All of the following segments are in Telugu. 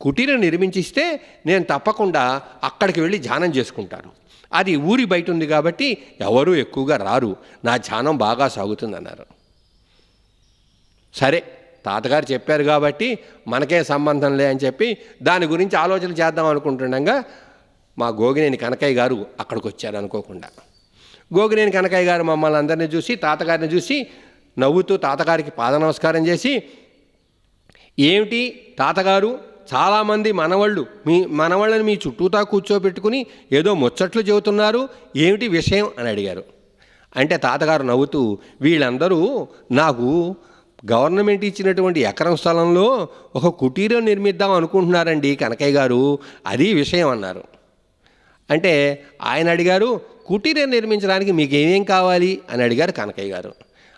కుటీరం నిర్మించిస్తే నేను తప్పకుండా అక్కడికి వెళ్ళి ధ్యానం చేసుకుంటాను. అది ఊరి బయట ఉంది కాబట్టి ఎవరూ ఎక్కువగా రారు. నా ధ్యానం బాగా సాగుతుందన్నారు. సరే తాతగారు చెప్పారు కాబట్టి మనకే సంబంధం లే అని చెప్పి దాని గురించి ఆలోచన చేద్దాం అనుకుంటుండగా మా గోగినేని కనకయ్య గారు అక్కడికి వచ్చారు అనుకోకుండా. గోగినేని కనకయ్య గారు మమ్మల్ని అందరినీ చూసి తాతగారిని చూసి నవ్వుతూ తాతగారికి పాద నమస్కారం చేసి ఏమిటి తాతగారు చాలామంది మనవాళ్ళు మీ మనవాళ్ళని మీ చుట్టూతా కూర్చోబెట్టుకుని ఏదో ముచ్చట్లు చెబుతున్నారు ఏమిటి విషయం అని అడిగారు. అంటే తాతగారు నవ్వుతూ వీళ్ళందరూ నాకు గవర్నమెంట్ ఇచ్చినటువంటి ఎకరం స్థలంలో ఒక కుటీరం నిర్మిద్దాం అనుకుంటున్నారండి కనకయ్య గారు అది విషయం అన్నారు. అంటే ఆయన అడిగారు కుటీరం నిర్మించడానికి మీకు ఏమేం కావాలి? అని అడిగారు కనకయ్య గారు.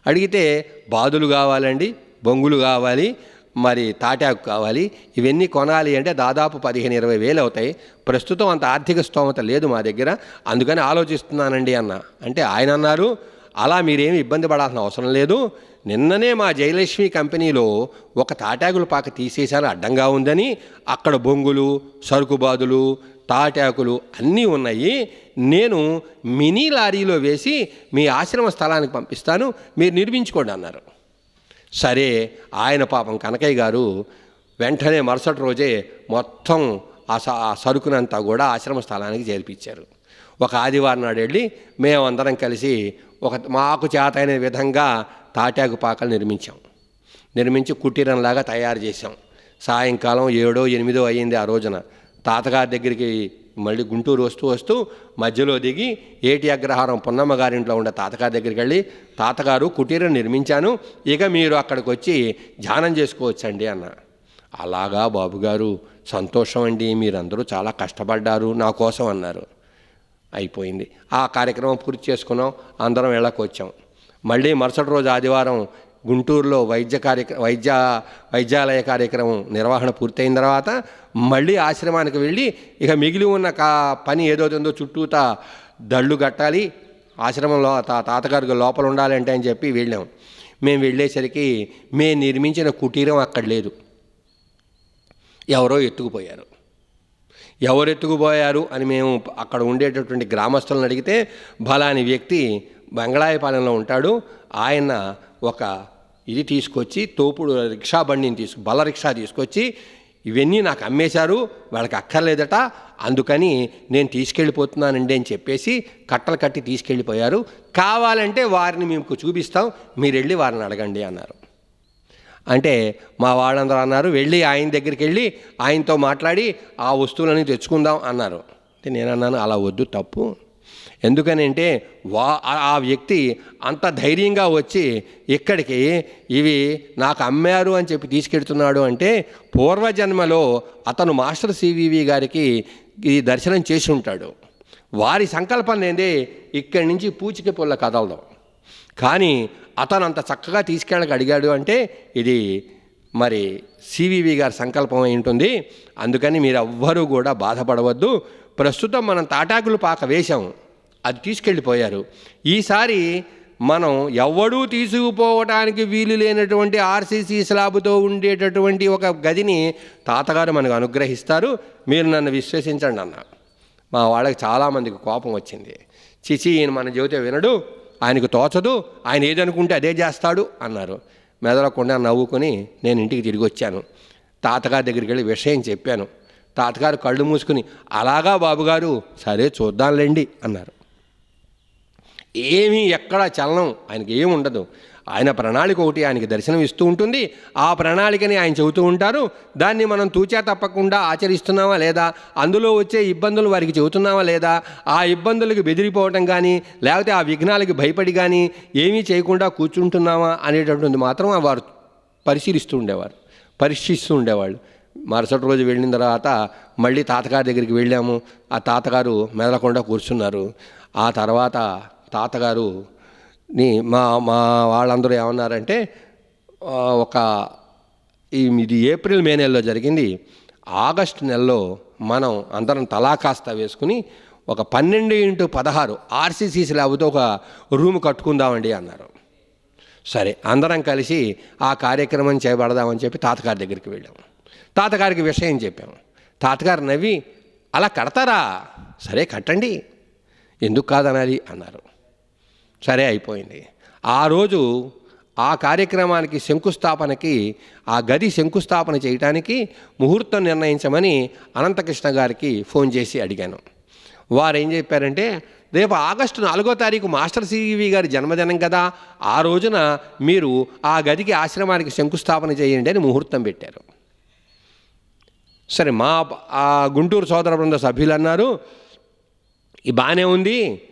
అడిగితే బాదులు కావాలండి బొంగులు కావాలి మరి తాటాకు కావాలి. ఇవన్నీ కొనాలి అంటే దాదాపు పదిహేను ఇరవై వేలు అవుతాయి. ప్రస్తుతం అంత ఆర్థిక స్తోమత లేదు మా దగ్గర. అందుకని ఆలోచిస్తున్నానండి అన్న. అంటే ఆయన అన్నారు అలా మీరేమి ఇబ్బంది పడాల్సిన అవసరం లేదు. నిన్ననే మా జయలక్ష్మి కంపెనీలో ఒక తాటాకుల పాక తీసేశారు అడ్డంగా ఉందని. అక్కడ బొంగులు సరుకు బాదులు తాటాకులు అన్నీ ఉన్నాయి. నేను మినీ లారీలో వేసి మీ ఆశ్రమ స్థలానికి పంపిస్తాను. మీరు నిర్మించుకోండి అన్నారు. సరే ఆయన పాపం కనకయ్య గారు వెంటనే మరుసటి రోజే మొత్తం ఆ స ఆ సరుకునంతా కూడా ఆశ్రమ స్థలానికి చేర్పించారు. ఒక ఆదివారం నాడు వెళ్ళి మేమందరం కలిసి ఒక మాకు చేతైన విధంగా తాటాకు పాకలు నిర్మించాం. నిర్మించి కుటీరంలాగా తయారు చేసాం సాయంకాలం ఏడో ఎనిమిదో అయ్యింది ఆ రోజున. తాతగారి దగ్గరికి మళ్ళీ గుంటూరు వస్తూ వస్తూ మధ్యలో దిగి ఏటి అగ్రహారం పొన్నమ్మ గారింట్లో ఉండే తాతగారి దగ్గరికి వెళ్ళి తాతగారు కుటీరం నిర్మించాను ఇక మీరు అక్కడికి వచ్చి ధ్యానం చేసుకోవచ్చండి అన్న. అలాగా బాబుగారు సంతోషం అండి మీరందరూ చాలా కష్టపడ్డారు నా కోసం అన్నారు. అయిపోయింది. ఆ కార్యక్రమం పూర్తి చేసుకున్నాం అందరం వెళ్ళకొచ్చాం మళ్ళీ మరుసటి రోజు ఆదివారం గుంటూరులో వైద్య కార్యక్ర వైద్య వైద్యాలయ కార్యక్రమం నిర్వహణ పూర్తయిన తర్వాత మళ్ళీ ఆశ్రమానికి వెళ్ళి ఇక మిగిలి ఉన్న కా పని ఏదవుతుందో చుట్టూతా దళ్ళు కట్టాలి ఆశ్రమంలో తా తాతగారికి లోపల ఉండాలంటే అని చెప్పి వెళ్ళాం. మేము వెళ్ళేసరికి మేము నిర్మించిన కుటీరం అక్కడ లేదు. ఎవరో ఎత్తుకుపోయారు. ఎవరు ఎత్తుకుపోయారు అని మేము అక్కడ ఉండేటటువంటి గ్రామస్తులను అడిగితే బలాని వ్యక్తి బంగళాయపాలెంలో ఉంటాడు. ఆయన ఒక ఇది తీసుకొచ్చి తోపుడు రిక్షా బండిని తీసుకు బల రిక్షా తీసుకొచ్చి ఇవన్నీ నాకు అమ్మేశారు. వాళ్ళకి అక్కర్లేదట. అందుకని నేను తీసుకెళ్ళిపోతున్నానండి అని చెప్పేసి కట్టలు కట్టి తీసుకెళ్ళిపోయారు. కావాలంటే వారిని మీకు చూపిస్తాం. మీరు వెళ్ళి వారిని అడగండి అన్నారు. అంటే మా వాళ్ళందరూ అన్నారు వెళ్ళి ఆయన దగ్గరికి వెళ్ళి ఆయనతో మాట్లాడి ఆ వస్తువులని తెచ్చుకుందాం అన్నారు. అంటే నేను అన్నాను అలా వద్దు తప్పు. ఎందుకనంటే వా ఆ- వ్యక్తి అంత ధైర్యంగా వచ్చి ఇక్కడికి ఇవి నాకు అమ్మారు అని చెప్పి తీసుకెడుతున్నాడు అంటే పూర్వజన్మలో అతను మాస్టర్ సివివి గారికి ఈ దర్శనం చేసి ఉంటాడు వారి సంకల్పం ఏందే? ఇక్కడి నుంచి పూచిక పుల్ల కదలదాం. కానీ అతను అంత చక్కగా తీసుకెళ్ళక అడిగాడు అంటే ఇది మరి సివివి గారి సంకల్పం అయి ఉంటుంది. అందుకని మీరు ఎవ్వరూ కూడా బాధపడవద్దు. ప్రస్తుతం మనం తాటాకులు పాక వేశాము అది తీసుకెళ్ళిపోయారు. ఈసారి మనం ఎవడూ తీసుకుపోవటానికి వీలు లేనటువంటి ఆర్సీసీ స్లాబ్తో ఉండేటటువంటి ఒక గదిని తాతగారు మనకు అనుగ్రహిస్తారు. మీరు నన్ను విశ్వసించండి అన్న. మా వాళ్ళకి చాలామందికి కోపం వచ్చింది. చిచి ఈయన మన చెబితే వినడు ఆయనకు తోచదు ఆయన ఏదనుకుంటే అదే చేస్తాడు అన్నారు. మెదలకుండా నవ్వుకొని నేను ఇంటికి తిరిగి వచ్చాను. తాతగారి దగ్గరికి వెళ్ళి విషయం చెప్పాను. తాతగారు కళ్ళు మూసుకుని అలాగా బాబుగారు సరే చూద్దాంలేండి అన్నారు. ఏమీ ఎక్కడా చలనం ఆయనకి ఏమి ఉండదు. ఆయన ప్రణాళిక ఒకటి ఆయనకి దర్శనం ఇస్తూ ఉంటుంది. ఆ ప్రణాళికని ఆయన చెబుతూ ఉంటారు. దాన్ని మనం తూచా తప్పకుండా ఆచరిస్తున్నామా లేదా? అందులో వచ్చే ఇబ్బందులు వారికి చెబుతున్నామా లేదా? ఆ ఇబ్బందులకు బెదిరిపోవటం కానీ లేకపోతే ఆ విఘ్నాలకి భయపడి కానీ ఏమీ చేయకుండా కూర్చుంటున్నామా అనేటటువంటి మాత్రం వారు పరిశీలిస్తూ ఉండేవారు. పరీక్షిస్తూ ఉండేవాళ్ళు. మరుసటి రోజు వెళ్ళిన తర్వాత మళ్ళీ తాతగారి దగ్గరికి వెళ్ళాము. ఆ తాతగారు మెదలకుండా కూర్చున్నారు. ఆ తర్వాత తాతగారు మా మా వాళ్ళందరూ ఏమన్నారంటే ఒక ఇది ఏప్రిల్ మే నెలలో జరిగింది. ఆగస్టు నెలలో మనం అందరం తలాకాస్త వేసుకుని ఒక పన్నెండు ఇంటూ పదహారు ఆర్సీసీ స్లాబ్తో ఒక రూమ్ కట్టుకుందామండి అన్నారు. సరే అందరం కలిసి ఆ కార్యక్రమం చేయబడదామని చెప్పి తాతగారి దగ్గరికి వెళ్ళాము తాతగారికి విషయం చెప్పాము తాతగారు నవ్వి అలా కడతారా? సరే కట్టండి. ఎందుకు కాదనాలి? అన్నారు. సరే అయిపోయింది. ఆ రోజు ఆ కార్యక్రమానికి శంకుస్థాపనకి ఆ గది శంకుస్థాపన చేయటానికి ముహూర్తం నిర్ణయించమని అనంతకృష్ణ గారికి ఫోన్ చేసి అడిగాను. వారు ఏం చెప్పారంటే రేపు ఆగస్టు నాలుగో తారీఖు మాస్టర్ సివి గారి జన్మదినం కదా ఆ రోజున మీరు ఆ గదికి ఆశ్రమానికి శంకుస్థాపన చేయండి అని ముహూర్తం పెట్టారు. సరే మా గుంటూరు సోదర బృంద సభ్యులు అన్నారు ఈ బాగానే ఉంది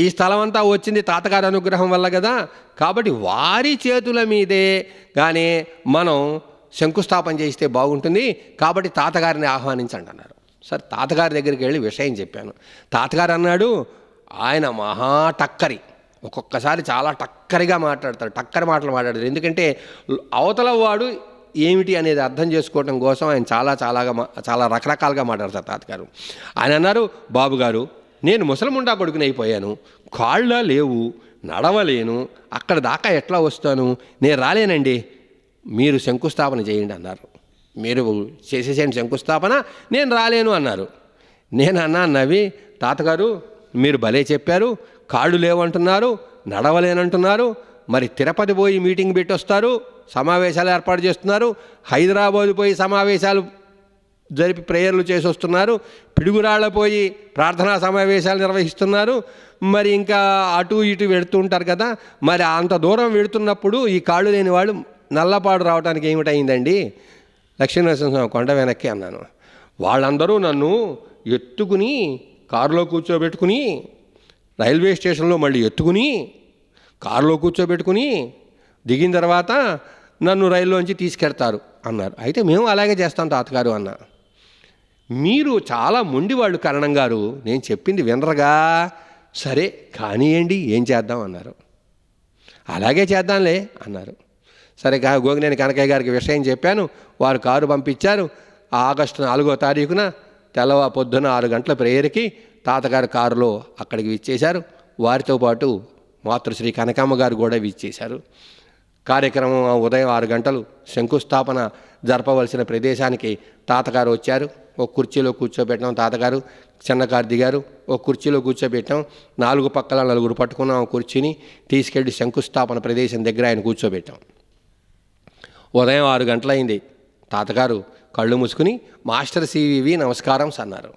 ఈ స్థలం అంతా వచ్చింది తాతగారి అనుగ్రహం వల్ల కదా? కాబట్టి వారి చేతుల మీదే కానీ మనం శంకుస్థాపన చేస్తే బాగుంటుంది. కాబట్టి తాతగారిని ఆహ్వానించండి అన్నారు. సరే తాతగారి దగ్గరికి వెళ్ళి విషయం చెప్పాను. తాతగారు అన్నాడు ఆయన మహా టక్కరి. ఒక్కొక్కసారి చాలా టక్కరిగా మాట్లాడతాడు టక్కరి మాటలు మాట్లాడతాడు. ఎందుకంటే అవతల వాడు ఏమిటి అనేది అర్థం చేసుకోవడం కోసం ఆయన చాలా చాలాగా మా- చాలా రకరకాలుగా మాట్లాడతారు తాతగారు. ఆయన అన్నారు బాబు గారు నేను ముసలముండా కొడుకుని అయిపోయాను. కాళ్ళ లేవు నడవలేను. అక్కడ దాకా ఎట్లా వస్తాను? నేను రాలేనండి. మీరు శంకుస్థాపన చేయండి అన్నారు. మీరు చేసేసేయండి శంకుస్థాపన నేను రాలేను అన్నారు. నేను అన్నా నవ్వి తాతగారు మీరు భలే చెప్పారు. కాళ్ళు లేవంటున్నారు నడవలేనంటున్నారు. మరి తిరుపతి పోయి మీటింగ్ పెట్టి వస్తారు సమావేశాలు ఏర్పాటు చేస్తున్నారు. హైదరాబాద్ పోయి సమావేశాలు జరిపి ప్రేయర్లు చేసి వస్తున్నారు. పిడుగురాళ్ళ పోయి ప్రార్థనా సమావేశాలు నిర్వహిస్తున్నారు. మరి ఇంకా అటు ఇటు వెళుతూ ఉంటారు కదా. మరి అంత దూరం వెళుతున్నప్పుడు ఈ కాళ్ళు లేని వాళ్ళు నల్లపాడు రావడానికి ఏమిటైందండి లక్ష్మీనరసింహ కొండ వెనక్కి అన్నాను. వాళ్ళందరూ నన్ను ఎత్తుకుని కారులో కూర్చోబెట్టుకుని రైల్వే స్టేషన్లో మళ్ళీ ఎత్తుకుని కారులో కూర్చోబెట్టుకుని దిగిన తర్వాత నన్ను రైల్లోంచి తీసుకెడతారు అన్నారు. అయితే మేము అలాగే చేస్తాం తాతగారు అన్న. మీరు చాలా మొండివాళ్ళు కరణం గారు. నేను చెప్పింది వినరగా. సరే కానీయండి ఏం చేద్దాం అన్నారు. అలాగే చేద్దాంలే అన్నారు. సరే గోగినేని కనకయ్య గారికి విషయం చెప్పాను. వారు కారు పంపించారు. ఆగస్టు నాలుగో తారీఖున తెల్లవ పొద్దున ఆరు గంటల ప్రేయర్కి తాతగారు కారులో అక్కడికి విచ్చేశారు. వారితో పాటు మాతృశ్రీ కనకమ్మ గారు కూడా విచ్చేశారు. కార్యక్రమం ఉదయం ఆరు గంటలు శంకుస్థాపన జరపవలసిన ప్రదేశానికి తాతగారు వచ్చారు. ఒక కుర్చీలో కూర్చోబెట్టాం. తాతగారు చిన్నకారు దిగారు. ఒక కుర్చీలో కూర్చోబెట్టాం. నాలుగు పక్కల నలుగురు పట్టుకున్నాం ఆ కుర్చీని. తీసుకెళ్ళి శంకుస్థాపన ప్రదేశం దగ్గర ఆయన కూర్చోబెట్టాం. ఉదయం ఆరు గంటలైంది. తాతగారు కళ్ళు మూసుకుని మాస్టర్ సివివి నమస్కారం అన్నారు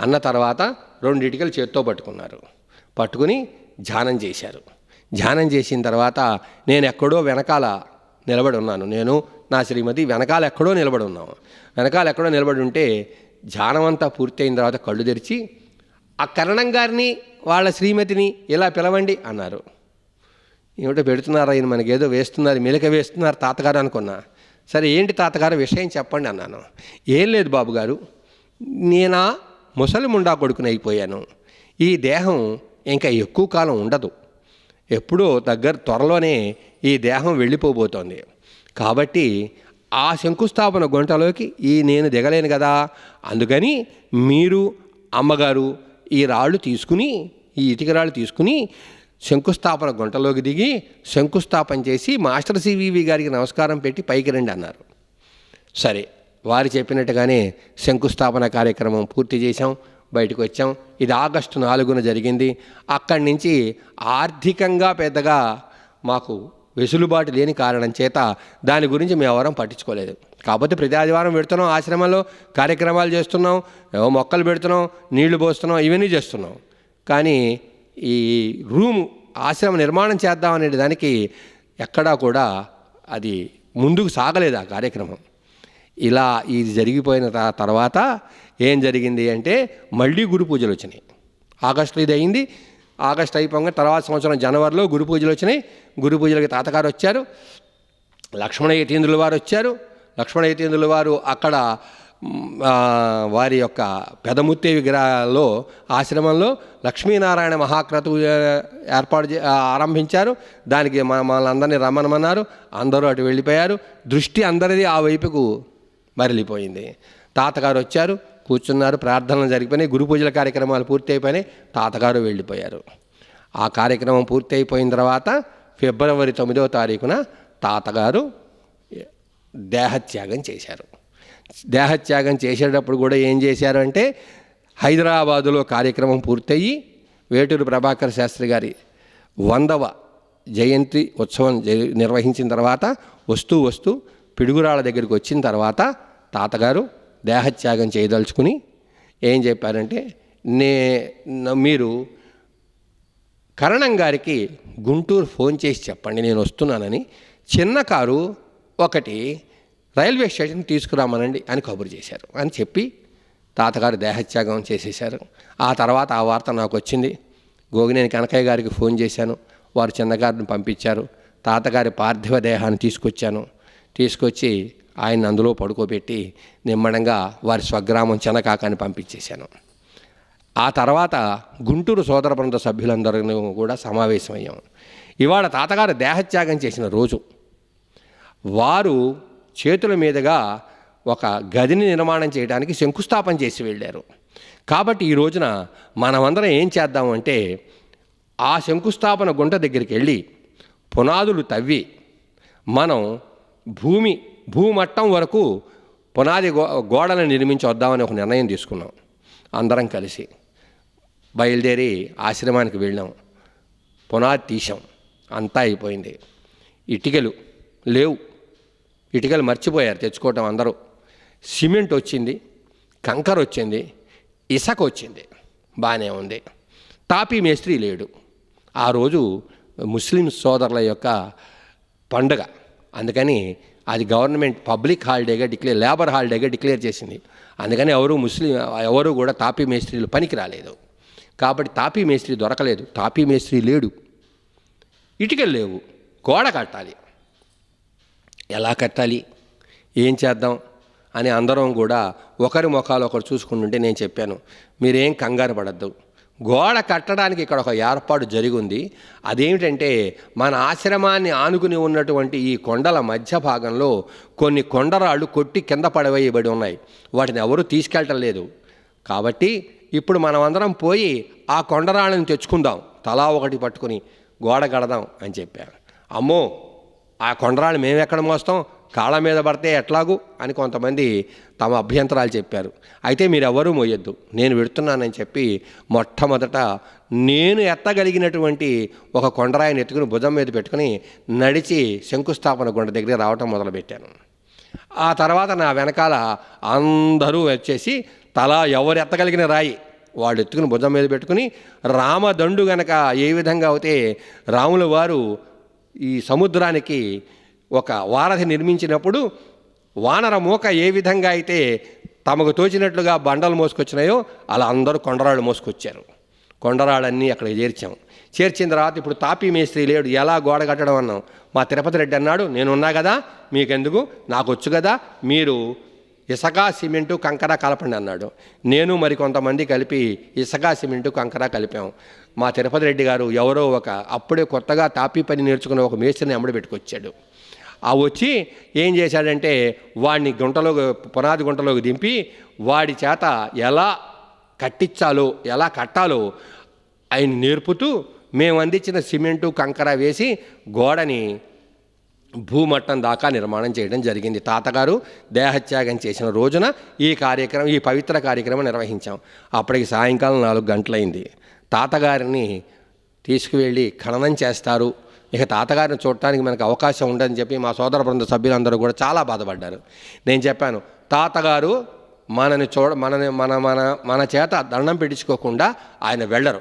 అన్న తర్వాత రెండు ఇటుకలు చేత్తో పట్టుకున్నారు. పట్టుకుని ధ్యానం చేశారు. ధ్యానం చేసిన తర్వాత నేను ఎక్కడో వెనకాల నిలబడి ఉన్నాను. నేను నా శ్రీమతి వెనకాల ఎక్కడో నిలబడి ఉన్నాము వెనకాల ఎక్కడో నిలబడి ఉంటే ధ్యానం అంతా పూర్తయిన తర్వాత కళ్ళు తెరిచి ఆ కరణం గారిని వాళ్ళ శ్రీమతిని ఇలా పిలవండి అన్నారు. ఏమిటో పెడుతున్నారు ఆయన మనకి ఏదో వేస్తున్నారు మెలిక వేస్తున్నారు తాతగారు అనుకున్నా. సరే ఏంటి తాతగారు విషయం చెప్పండి అన్నాను. ఏం లేదు బాబుగారు నేను నేనా ముసలి ముండా కొడుకుని అయిపోయాను. ఈ దేహం ఇంకా ఎక్కువ కాలం ఉండదు. ఎప్పుడో దగ్గర త్వరలోనే ఈ దేహం వెళ్ళిపోబోతోంది. కాబట్టి ఆ శంకుస్థాపన గుంటలోకి ఈ నేను దిగలేను కదా. అందుకని మీరు అమ్మగారు ఈ రాళ్ళు తీసుకుని ఈ ఇటుక రాళ్ళు తీసుకుని శంకుస్థాపన గుంటలోకి దిగి శంకుస్థాపన చేసి మాస్టర్ సివివి గారికి నమస్కారం పెట్టి పైకి రండి అన్నారు. సరే వారు చెప్పినట్టుగానే శంకుస్థాపన కార్యక్రమం పూర్తి చేశాం బయటకు వచ్చాం. ఇది ఆగస్టు నాలుగున జరిగింది. అక్కడి నుంచి ఆర్థికంగా పెద్దగా మాకు వెసులుబాటు లేని కారణం చేత దాని గురించి మేము ఎవరం పట్టించుకోలేదు. కాకపోతే ప్రతి ఆదివారం పెడుతున్నాం ఆశ్రమంలో కార్యక్రమాలు చేస్తున్నాం ఏవో మొక్కలు పెడుతున్నాం నీళ్ళు పోస్తున్నాం ఇవన్నీ చేస్తున్నాం. కానీ ఈ రూమ్ ఆశ్రమ నిర్మాణం చేద్దాం అనే దానికి ఎక్కడా కూడా అది ముందుకు సాగలేదు ఆ కార్యక్రమం. ఇలా ఇది జరిగిపోయిన తర్వాత ఏం జరిగింది అంటే మళ్ళీ గురు పూజలు వచ్చినాయి. ఆగస్టులో ఇది అయింది ఆగస్ట్ అయిపోగా తర్వాత సంవత్సరం జనవరిలో గురు పూజలు వచ్చినాయి. గురు పూజలకి తాతగారు వచ్చారు. లక్ష్మణ యతీంద్రుల వారు వచ్చారు. లక్ష్మణ యతీంద్రుల వారు అక్కడ వారి యొక్క పెదముత్తే విగ్రహాల్లో ఆశ్రమంలో లక్ష్మీనారాయణ మహాక్రతువు ఏర్పాటు చే- ఆరంభించారు. దానికి మన మనందరినీ రమ్మనమన్నారు. అందరూ అటు వెళ్ళిపోయారు. దృష్టి అందరిది ఆ వైపుకు మరలిపోయింది. తాతగారు వచ్చారు. కూర్చున్నారు ప్రార్థనలు జరిగిపోయినాయి గురు పూజల కార్యక్రమాలు పూర్తయిపోయినాయి తాతగారు వెళ్ళిపోయారు. ఆ కార్యక్రమం పూర్తయిపోయిన తర్వాత ఫిబ్రవరి తొమ్మిదవ తారీఖున తాతగారు దేహత్యాగం చేశారు. దేహత్యాగం చేసేటప్పుడు కూడా ఏం చేశారు అంటే హైదరాబాదులో కార్యక్రమం పూర్తయి వేటూరు ప్రభాకర్ శాస్త్రి గారి వందవ జయంతి ఉత్సవం నిర్వహించిన తర్వాత వస్తూ వస్తూ పిడుగురాళ్ళ దగ్గరికి వచ్చిన తర్వాత తాతగారు దేహత్యాగం చేయదలుచుకుని ఏం చెప్పారంటే నే న- మీరు కరణం గారికి గుంటూరు ఫోన్ చేసి చెప్పండి నేను వస్తున్నానని చిన్న కారు ఒకటి రైల్వే స్టేషన్ తీసుకురామనండి అని కబురు చేశారు అని చెప్పి తాతగారు దేహత్యాగం చేసేశారు. ఆ తర్వాత ఆ వార్త నాకు వచ్చింది. గోగినేని కనకయ్య గారికి ఫోన్ చేశాను. వారు చిన్నగారిని పంపించారు. తాతగారి పార్థివ దేహాన్ని తీసుకొచ్చాను. తీసుకొచ్చి ఆయన అందులో పడుకోబెట్టి నిమ్మడంగా వారి స్వగ్రామం చెనకాకాని పంపించేశాను. ఆ తర్వాత గుంటూరు సోదర బృంద సభ్యులందరూ కూడా సమావేశమయ్యాం. ఇవాళ తాతగారు దేహత్యాగం చేసిన రోజు. వారు చేతుల మీదుగా ఒక గదిని నిర్మాణం చేయడానికి శంకుస్థాపన చేసి వెళ్ళారు. కాబట్టి ఈ రోజున మనమందరం ఏం చేద్దామంటే ఆ శంకుస్థాపన గుంట దగ్గరికి వెళ్ళి పునాదులు తవ్వి మనం భూమి భూమట్టం వరకు పునాది గో గోడలను నిర్మించి వద్దామని ఒక నిర్ణయం తీసుకున్నాం. అందరం కలిసి బయలుదేరి ఆశ్రమానికి వెళ్ళాం. పునాది తీసాం అంతా అయిపోయింది. ఇటుకలు లేవు. ఇటుకలు మర్చిపోయారు తెచ్చుకోవటం అందరూ. సిమెంట్ వచ్చింది కంకర వచ్చింది ఇసక వచ్చింది. బాగానే ఉంది. తాపీ మేస్త్రి లేడు. ఆ రోజు ముస్లిం సోదరుల యొక్క పండుగ. అందుకని అది గవర్నమెంట్ పబ్లిక్ హాలిడేగా డిక్లేర్ లేబర్ హాలిడేగా డిక్లేర్ చేసింది. అందుకని ఎవరు ముస్లిం ఎవరు కూడా తాపీ మేస్త్రీలు పనికి రాలేదు. కాబట్టి తాపీ మేస్త్రి దొరకలేదు. తాపీ మేస్త్రి లేడు. ఇటుకలు లేవు. గోడ కట్టాలి. ఎలా కట్టాలి? ఏం చేద్దాం? అని అందరం కూడా ఒకరి ముఖాలు ఒకరు చూసుకుంటుంటే నేను చెప్పాను. మీరేం కంగారు పడద్దు. గోడ కట్టడానికి ఇక్కడ ఒక ఏర్పాటు జరిగింది. అదేమిటంటే మన ఆశ్రమాన్ని ఆనుకుని ఉన్నటువంటి ఈ కొండల మధ్య భాగంలో కొన్ని కొండరాళ్ళు కొట్టి కింద పడవేయబడి ఉన్నాయి. వాటిని ఎవరూ తీసుకెళ్ళటం లేదు. కాబట్టి ఇప్పుడు మనమందరం పోయి ఆ కొండరాళ్ళని తెచ్చుకుందాం. తలా ఒకటి పట్టుకుని గోడ కడదాం అని చెప్పారు. అమ్మో ఆ కొండరాళ్ళు మేము ఎక్కడ మోస్తాం? కాళ్ళ మీద పడితే ఎట్లాగు అని కొంతమంది తమ అభ్యంతరాలు చెప్పారు. అయితే మీరు ఎవరూ మోయొద్దు నేను పెడుతున్నానని చెప్పి మొట్టమొదట నేను ఎత్తగలిగినటువంటి ఒక కొండరాయిని ఎత్తుకుని భుజం మీద పెట్టుకుని నడిచి శంకుస్థాపన గుండ దగ్గర రావటం మొదలుపెట్టాను. ఆ తర్వాత నా వెనకాల అందరూ వచ్చేసి తలా ఎవరు ఎత్తగలిగిన రాయి వాళ్ళు ఎత్తుకుని భుజం మీద పెట్టుకుని రామదండు గనక ఏ విధంగా అయితే రాముల వారు ఈ సముద్రానికి ఒక వారధి నిర్మించినప్పుడు వానర మూక ఏ విధంగా అయితే తమకు తోచినట్లుగా బండలు మోసుకొచ్చినాయో అలా అందరూ కొండరాళ్ళు మోసుకొచ్చారు. కొండరాళ్ళన్నీ అక్కడ చేర్చాం. చేర్చిన తర్వాత ఇప్పుడు తాపీ మేస్త్రి లేడు ఎలా గోడ కట్టడం అన్నాం. మా తిరుపతి రెడ్డి అన్నాడు నేనున్నా కదా మీకెందుకు? నాకు వచ్చు కదా మీరు ఇసుక సిమెంటు కంకర కలపండి అన్నాడు. నేను మరి కొంతమంది కలిపి ఇసక సిమెంటు కంకర కలిపాం. మా తిరుపతి రెడ్డి గారు ఎవరో ఒక అప్పుడే కొత్తగా తాపీ పని నేర్చుకున్న ఒక మేస్త్రిని అమ్మడి పెట్టుకొచ్చాడు. ఆ వచ్చి ఏం చేశాడంటే వాడిని గుంటలో పునాది గుంటలోకి దింపి వాడి చేత ఎలా కట్టించాలో ఎలా కట్టాలో ఆయన నేర్పుతూ మేము అందించిన సిమెంటు కంకర వేసి గోడని భూమట్టం దాకా నిర్మాణం చేయడం జరిగింది. తాతగారు దేహత్యాగం చేసిన రోజున ఈ కార్యక్రమం ఈ పవిత్ర కార్యక్రమం నిర్వహించాం. అప్పటికి సాయంకాలం నాలుగు గంటలైంది. తాతగారిని తీసుకువెళ్ళి ఖననం చేస్తారు. ఇక తాతగారిని చూడటానికి మనకు అవకాశం ఉండదని చెప్పి మా సోదర బృంద సభ్యులందరూ కూడా చాలా బాధపడ్డారు. నేను చెప్పాను తాతగారు మనని చూడ మనని మన మన మన చేత దండం పెట్టించుకోకుండా ఆయన వెళ్ళరు.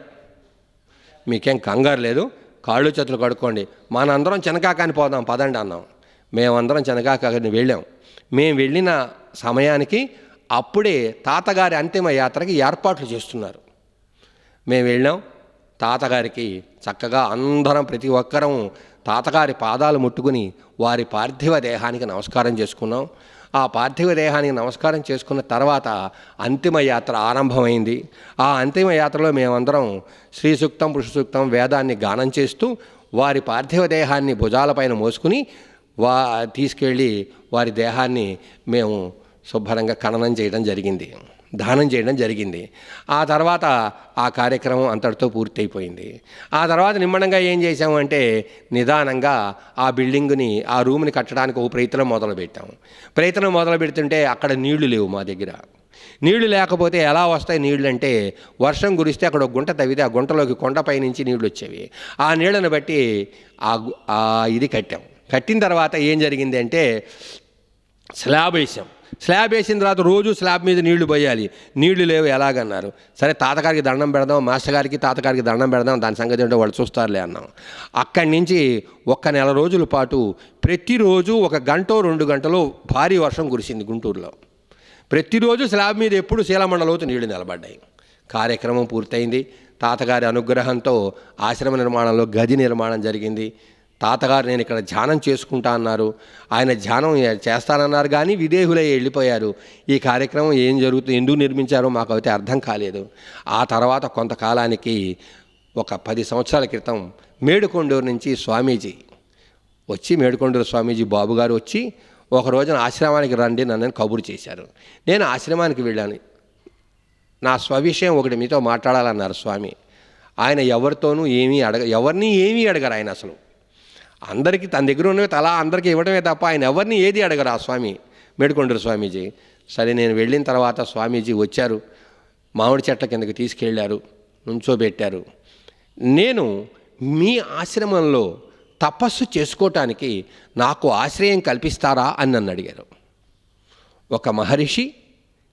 మీకేం కంగారు లేదు కాళ్ళు చేతులు కడుక్కోండి మనందరం చెనకాకాని పోదాం పదండి అన్నాం. మేమందరం చెనకాకాని వెళ్ళాం. మేము వెళ్ళిన సమయానికి అప్పుడే తాతగారి అంతిమ యాత్రకి ఏర్పాట్లు చేస్తున్నారు. మేము వెళ్ళాం తాతగారికి చక్కగా అందరం ప్రతి ఒక్కరం తాతగారి పాదాలు ముట్టుకుని వారి పార్థివ దేహానికి నమస్కారం చేసుకున్నాం. ఆ పార్థివ దేహానికి నమస్కారం చేసుకున్న తర్వాత అంతిమ యాత్ర ఆరంభమైంది. ఆ అంతిమ యాత్రలో మేమందరం శ్రీ సూక్తం పురుష సూక్తం వేదాన్ని గానం చేస్తూ వారి పార్థివ దేహాన్ని భుజాలపైన మోసుకుని వా తీసుకెళ్ళి వారి దేహాన్ని మేము శుభ్రంగా ఖననం చేయడం జరిగింది దానం చేయడం జరిగింది. ఆ తర్వాత ఆ కార్యక్రమం అంతటితో పూర్తయిపోయింది. ఆ తర్వాత నిమ్మడంగా ఏం చేసాము అంటే నిదానంగా ఆ బిల్డింగ్ని ఆ రూమ్ని కట్టడానికి ఒక ప్రయత్నం మొదలుపెట్టాం. ప్రయత్నం మొదలు పెడుతుంటే అక్కడ నీళ్ళు లేవు మా దగ్గర. నీళ్ళు లేకపోతే ఎలా వస్తాయి నీళ్ళు అంటే వర్షం కురిస్తే అక్కడ ఒక గుంట తవ్వితే ఆ గుంటలోకి కొండపై నుంచి నీళ్ళు వచ్చేవి. ఆ నీళ్ళను బట్టి ఆ ఆ ఇది కట్టాం. కట్టిన తర్వాత ఏం జరిగింది అంటే స్లాబ్ వేసాం స్లాబ్ వేసిన తర్వాత రోజు స్లాబ్ మీద నీళ్ళు పోయాలి. నీళ్ళు లేవు ఎలాగన్నారు? సరే తాతగారికి దండం పెడదాం మాస్టర్ గారికి తాతగారికి దండం పెడదాం దాని సంగతి ఏంటో వాళ్ళు చూస్తారులే అన్నాం. అక్కడి నుంచి ఒక్క నెల రోజుల పాటు ప్రతిరోజు ఒక గంట రెండు గంటలు భారీ వర్షం కురిసింది గుంటూరులో. ప్రతిరోజు స్లాబ్ మీద ఎప్పుడు శీలమండలోతు నీళ్ళు నిలబడ్డాయి. కార్యక్రమం పూర్తయింది. తాతగారి అనుగ్రహంతో ఆశ్రమ నిర్మాణంలో గది నిర్మాణం జరిగింది. తాతగారు నేను ఇక్కడ ధ్యానం చేసుకుంటా అన్నారు. ఆయన ధ్యానం చేస్తానన్నారు కానీ విదేహులై వెళ్ళిపోయారు. ఈ కార్యక్రమం ఏం జరుగుతుంది ఎందుకు నిర్మించారో మాకు అయితే అర్థం కాలేదు. ఆ తర్వాత కొంతకాలానికి ఒక పది సంవత్సరాల క్రితం మేడుకొండూరు నుంచి స్వామీజీ వచ్చి మేడుకొండూరు స్వామీజీ బాబుగారు వచ్చి ఒక రోజున ఆశ్రమానికి రండి నన్ను కబురు చేశారు. నేను ఆశ్రమానికి వెళ్ళాను. నా స్వవిషయం ఒకటి మీతో మాట్లాడాలన్నారు స్వామి. ఆయన ఎవరితోనూ ఏమీ అడగ ఎవరిని ఏమీ అడగరు ఆయన అసలు. అందరికీ తన దగ్గర ఉన్నవి తలా అందరికీ ఇవ్వడమే తప్ప ఆయన ఎవరిని ఏది అడగరు ఆ స్వామి మేడుకొండూరు స్వామీజీ. సరే నేను వెళ్ళిన తర్వాత స్వామీజీ వచ్చారు మామిడి చెట్ల కిందకి తీసుకెళ్ళారు నుంచోబెట్టారు. నేను మీ ఆశ్రమంలో తపస్సు చేసుకోవటానికి నాకు ఆశ్రయం కల్పిస్తారా అని నన్ను అడిగారు. ఒక మహర్షి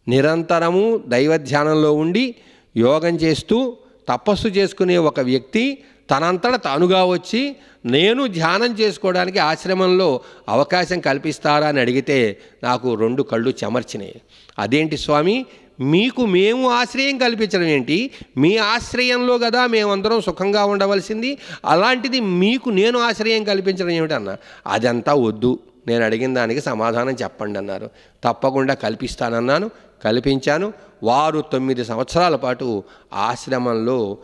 నిరంతరము దైవ ధ్యానంలో ఉండి యోగం చేస్తూ తపస్సు చేసుకునే ఒక వ్యక్తి తనంతట తానుగా వచ్చి నేను ధ్యానం చేసుకోవడానికి ఆశ్రమంలో అవకాశం కల్పిస్తారా అని అడిగితే నాకు రెండు కళ్ళు చెమర్చినాయి. అదేంటి స్వామి? మీకు మేము ఆశ్రయం కల్పించడం ఏంటి? మీ ఆశ్రయంలో కదా మేమందరం సుఖంగా ఉండవలసింది. అలాంటిది మీకు నేను ఆశ్రయం కల్పించడం ఏమిటన్నా అదంతా వద్దు. నేను అడిగిన దానికి సమాధానం చెప్పండి అన్నారు. తప్పకుండా కల్పిస్తానన్నాను. కల్పించాను. వారు తొమ్మిది సంవత్సరాల పాటు ఆశ్రమంలో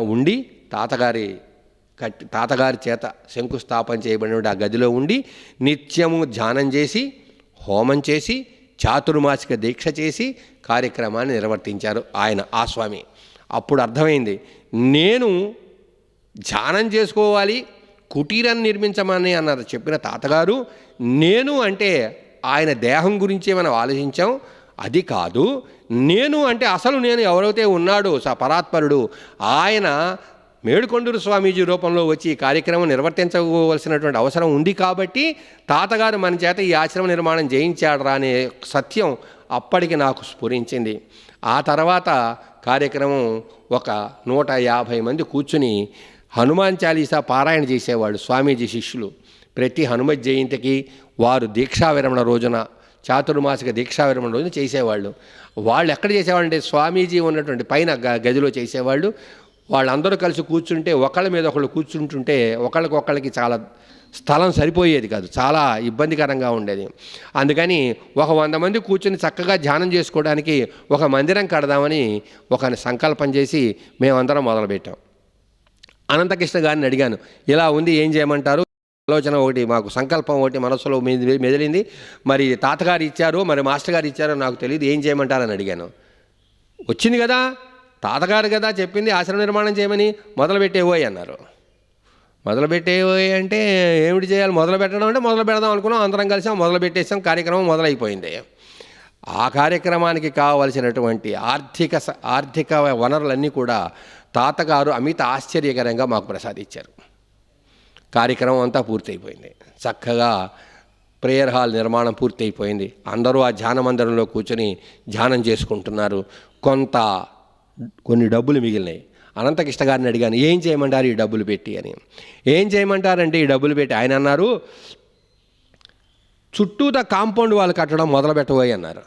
ఉండి తాతగారి కట్టి తాతగారి చేత శంకుస్థాపన చేయబడినటువంటి ఆ గదిలో ఉండి నిత్యము ధ్యానం చేసి హోమం చేసి చాతుర్మాసిక దీక్ష చేసి కార్యక్రమాన్ని నిర్వర్తించారు ఆయన ఆ స్వామి. అప్పుడు అర్థమైంది నేను ధ్యానం చేసుకోవాలి కుటీరాన్ని నిర్మించమని అన్నారు. చెప్పిన తాతగారు నేను అంటే ఆయన దేహం గురించే మనం ఆలోచించాం? అది కాదు నేను అంటే అసలు నేను ఎవరైతే ఉన్నాడో స పరాత్పరుడు ఆయన మేడుకొండూరు స్వామీజీ రూపంలో వచ్చి ఈ కార్యక్రమం నిర్వర్తించవలసినటువంటి అవసరం ఉంది కాబట్టి తాతగారు మన చేత ఈ ఆశ్రమ నిర్మాణం చేయించాడరా అనే సత్యం అప్పటికి నాకు స్ఫురించింది. ఆ తర్వాత కార్యక్రమం ఒక నూట యాభై మంది కూర్చుని హనుమాన్ చాలీసా పారాయణ చేసేవాళ్ళు స్వామీజీ శిష్యులు. ప్రతి హనుమత్ జయంతికి వారు దీక్షా విరమణ రోజున చాతుర్మాసిక దీక్షా విరమణ రోజున చేసేవాళ్ళు. వాళ్ళు ఎక్కడ చేసేవాళ్ళు అంటే స్వామీజీ ఉన్నటువంటి పైన గ- గదిలో చేసేవాళ్ళు. వాళ్ళందరూ కలిసి కూర్చుంటే ఒకళ్ళ మీద ఒకళ్ళు కూర్చుంటుంటే ఒకళ్ళకొకళ్ళకి చాలా స్థలం సరిపోయేది కాదు. చాలా ఇబ్బందికరంగా ఉండేది. అందుకని ఒక వంద మంది కూర్చొని చక్కగా ధ్యానం చేసుకోవడానికి ఒక మందిరం కడదామని ఒక సంకల్పం చేసి మేమందరం మొదలుపెట్టాం. అనంతకృష్ణ గారిని అడిగాను ఇలా ఉంది ఏం చేయమంటారు? ఆలోచన ఒకటి మాకు సంకల్పం ఒకటి మనసులో మెది- మెదిలింది. మరి తాతగారు ఇచ్చారు మరి మాస్టర్ గారు ఇచ్చారో నాకు తెలియదు ఏం చేయమంటారని అడిగాను. వచ్చింది కదా తాతగారు కదా చెప్పింది ఆశ్రమ నిర్మాణం చేయమని మొదలుపెట్టేవోయ్ అన్నారు. మొదలుపెట్టేవోయ్ అంటే ఏమిటి చేయాలి? మొదలు పెట్టడం అంటే మొదలు పెడదాం అనుకున్నాం అందరం కలిసాం మొదలు పెట్టేసాం కార్యక్రమం మొదలైపోయింది. ఆ కార్యక్రమానికి కావలసినటువంటి ఆర్థిక స- ఆర్థిక వనరులన్నీ కూడా తాతగారు అమిత ఆశ్చర్యకరంగా మాకు ప్రసాదించారు. కార్యక్రమం అంతా పూర్తయిపోయింది. చక్కగా ప్రేయర్ హాల్ నిర్మాణం పూర్తయిపోయింది. అందరూ ఆ ధ్యాన మందిరంలో కూర్చొని ధ్యానం చేసుకుంటున్నారు. కొంత కొన్ని డబ్బులు మిగిలినాయి. అనంతకృష్ణ గారిని అడిగాను ఏం చేయమంటారు ఈ డబ్బులు పెట్టి? అని. ఏం చేయమంటారంటే ఈ డబ్బులు పెట్టి? ఆయన అన్నారు చుట్టూత కాంపౌండ్ వాళ్ళు కట్టడం మొదలు పెట్టబోయి అన్నారు.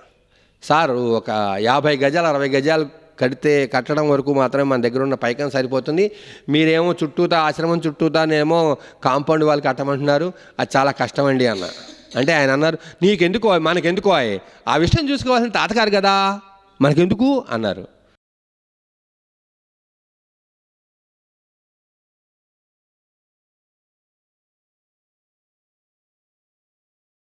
సార్ ఒక యాభై గజాలు అరవై గజాలు కడితే కట్టడం వరకు మాత్రమే మన దగ్గర ఉన్న పైకం సరిపోతుంది. మీరేమో చుట్టూతా ఆశ్రమం చుట్టూతానేమో కాంపౌండ్ వాళ్ళు కట్టమంటున్నారు. అది చాలా కష్టం అండి అన్న. అంటే ఆయన అన్నారు నీకెందుకో మనకెందుకో ఆ విషయం చూసుకోవాల్సిన తాతగారు కదా? మనకెందుకు? అన్నారు.